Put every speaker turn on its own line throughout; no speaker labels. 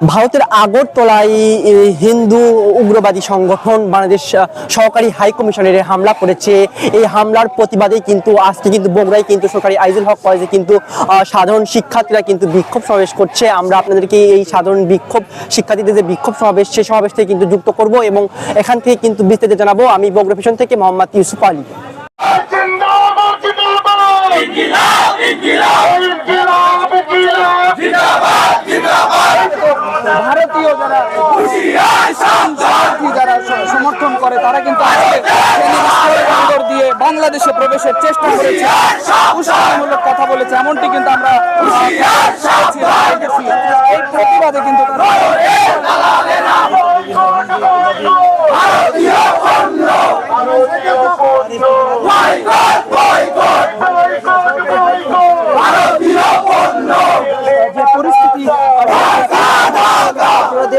ভারতের আগরতলায় হিন্দু উগ্রবাদী সংগঠন বাংলাদেশ সহকারী হাই কমিশনের হামলা করেছে। এই হামলার প্রতিবাদে কিন্তু আজকে কিন্তু বগুড়ায় কিন্তু সরকারি আইজুল হক কলেজে কিন্তু সাধারণ শিক্ষার্থীরা কিন্তু বিক্ষোভ সমাবেশ করছে। আমরা আপনাদেরকে এই সাধারণ বিক্ষোভ শিক্ষার্থীদের যে বিক্ষোভ সমাবেশ সেই সমাবেশ থেকে কিন্তু যুক্ত করব এবং এখান থেকে কিন্তু বিস্তারিত জানাব। আমি বগুড়া পিছন থেকে মোহাম্মদ ইউসুফ আলী।
যারা যারা সমর্থন করে, তারা কিন্তু আজকে দিয়ে বাংলাদেশে প্রবেশের চেষ্টা করেছে উস্কানিমূলক কথা বলেছে, এমনটি কিন্তু আমরা। এই প্রতিবাদে কিন্তু তারা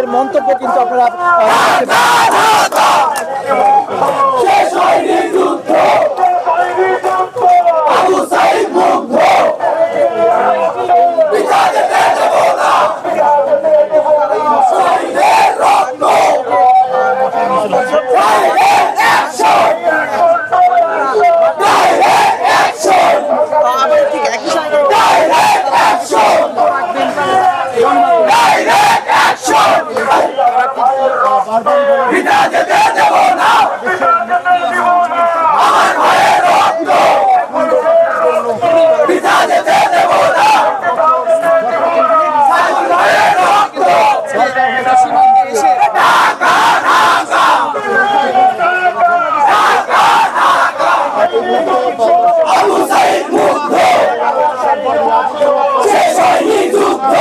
মন্তব্য কিন্তু আপনারা
পিতা যেতে দেব না আমার ভয়ে রক্ত পিতা যেতে দেব না আবু সাইদ মুগ্ধ সে শহীদ যুদ্ধ